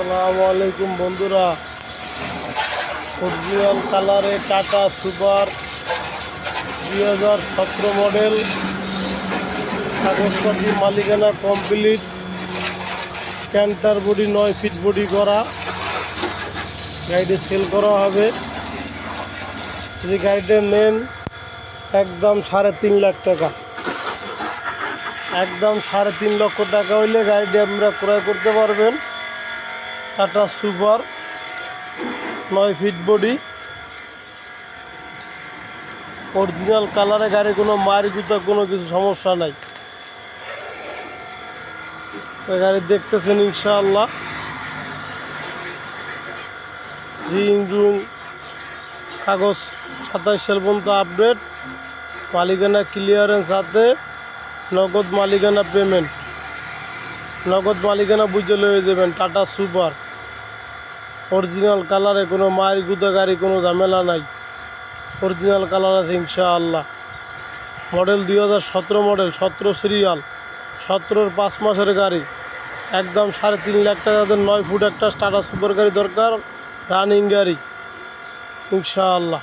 আসসালামু আলাইকুম বন্ধুরা। অরিজিনাল কালারে টাটা সুপার দুই হাজার সতেরো মডেল। কাগজপাতি মালিকানা কমপ্লিট ক্যান্টার বডি নয় ফিট বডি করা গাড়িটি সেল করা হবে। যদি গাড়িটা নেন একদম সাড়ে তিন লাখ টাকা। একদম সাড়ে তিন লক্ষ টাকা হইলে গাড়িটি আপনারা ক্রয় করতে পারবেন। টাটা সুপার নয় ফিট বডি। অরিজিনাল কালারে গাড়ি কোনো মায়ের গুতা কোনো কিছু সমস্যা নাই। গাড়ি দেখতেছেন ইনশাআল্লাহ। রিং রুং কাগজ সাতাশ সাল পর্যন্ত আপডেট। মালিকানা ক্লিয়ারেন্স হাতে, নগদ মালিকানা পেমেন্ট। নগদ মালিকানা বুঝে লয়ে যাবেন, টাটা সুপার। অরিজিনাল কালারে কোনো মায়ের গুদা গাড়ি কোনো ঝামেলা নাই। অরিজিনাল কালার আছে ইনশাআল্লাহ। মডেল দুই হাজার সতেরো মডেল সতেরো সিরিয়াল সতেরোর পাঁচ মাসের গাড়ি। একদম সাড়ে তিন লাখ টাকা তাদের নয় ফুট একটা টাটা সুপার গাড়ি দরকার রানিং গাড়ি। ইনশাআল্লাহ।